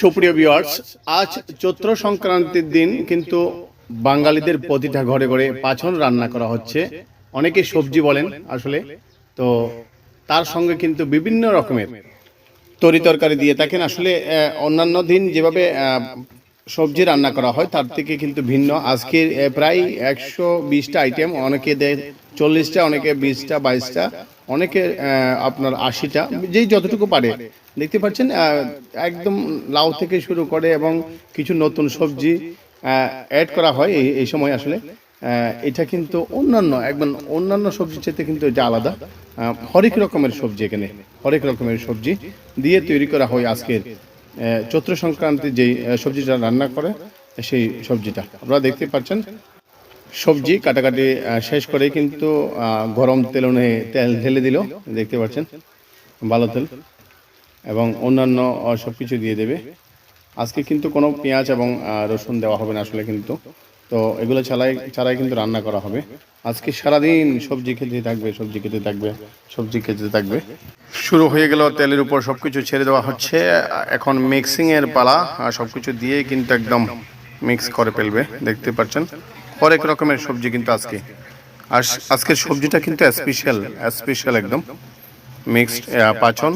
সুপ্রিয় ভিউয়ার্স আজ চৈত্র সংক্রান্তির দিন, কিন্তু বাঙালিদের প্রতিটা ঘরে ঘরে পাছন রান্না করা হচ্ছে। অনেকে সবজি বলেন আসলে, তো তার সঙ্গে কিন্তু বিভিন্ন রকমের তরি তরকারি দিয়ে থাকেন। আসলে অন্যান্য দিন যেভাবে সবজি রান্না করা হয়, তার থেকে কিন্তু ভিন্ন। আজকে প্রায় একশো বিশটা আইটেম অনেকে দেয় চল্লিশটা, অনেকে বিশটা, বাইশটা। অনেকে আপনার আশিটা, যেই যতটুকু পারে। দেখতে পাচ্ছেন একদম লাউ থেকে শুরু করে এবং কিছু নতুন সবজি অ্যাড করা হয় এই এই সময় আসলে। এটা কিন্তু অন্যান্য, একদম অন্যান্য সবজির চেয়ে কিন্তু এটা আলাদা। হরেক রকমের সবজি এখানে, হরেক রকমের সবজি দিয়ে তৈরি করা হয় আজকের চৈত্র সংক্রান্তি যেই সবজিটা রান্না করে, সেই সবজিটা। আপনারা দেখতে পাচ্ছেন সবজি কাটাকাটি শেষ করে কিন্তু গরম তেল অনুযায়ী তেল ঢেলে দিল, দেখতে পাচ্ছেন, ভালো তেল, এবং অন্যান্য সব কিছু দিয়ে দেবে। আজকে কিন্তু কোনো পেঁয়াজ এবং রসুন দেওয়া হবে না আসলে কিন্তু। তো এগুলো ছাড়াই ছাড়াই কিন্তু রান্না করা হবে। আজকে সারাদিন সবজি খেতে থাকবে, সবজি খেতে থাকবে, সবজি খেতে থাকবে। শুরু হয়ে গেল তেলের উপর সব কিছু ছেড়ে দেওয়া হচ্ছে। এখন মিক্সিংয়ের পালা সব কিছু দিয়ে কিন্তু একদম মিক্স করে ফেলবে, দেখতে পাচ্ছেন। হরেক রকমের সবজি কিন্তু আজকে। আর আজকের সবজিটা কিন্তু স্পেশাল স্পেশাল একদম। মিক্সড পাচন,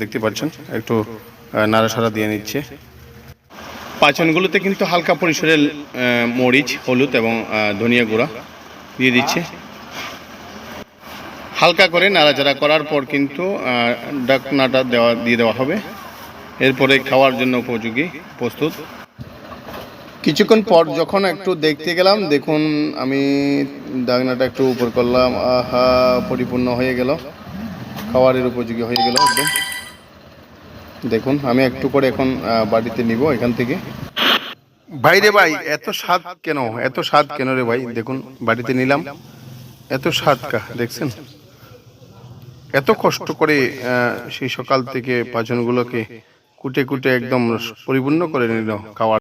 দেখতে পাচ্ছেন, একটু নাড়াসাড়া দিয়ে নিচ্ছে। পাচনগুলোতে কিন্তু হালকা পরিসরের মরিচ, হলুদ এবং ধনিয়া গুঁড়া দিয়ে দিচ্ছে। হালকা করে নাড়াচাড়া করার পর কিন্তু ডাকনাটা দেওয়া, দিয়ে দেওয়া হবে। এরপরে খাওয়ার জন্য উপযোগী, প্রস্তুত। কিছুক্ষণ পর যখন একটু দেখতে গেলাম, দেখুন আমি ডাকনাটা একটু উপর করলাম, আহা, পরিপূর্ণ হয়ে গেল। খাওয়ারের উপযোগী হয়ে গেল একদম। দেখুন, আমি একটু করে এখন বাড়িতে নিব এখান থেকে। ভাই রে ভাই, এত স্বাদ কেন? এত স্বাদ কেন রে ভাই? দেখুন, বাড়িতে নিলাম। এত স্বাদ কা, দেখছেন? এত কষ্ট করে সেই সকাল থেকে পাচনগুলোকে কুটে কুটে একদম পরিপূর্ণ করে নিল খাওয়ার।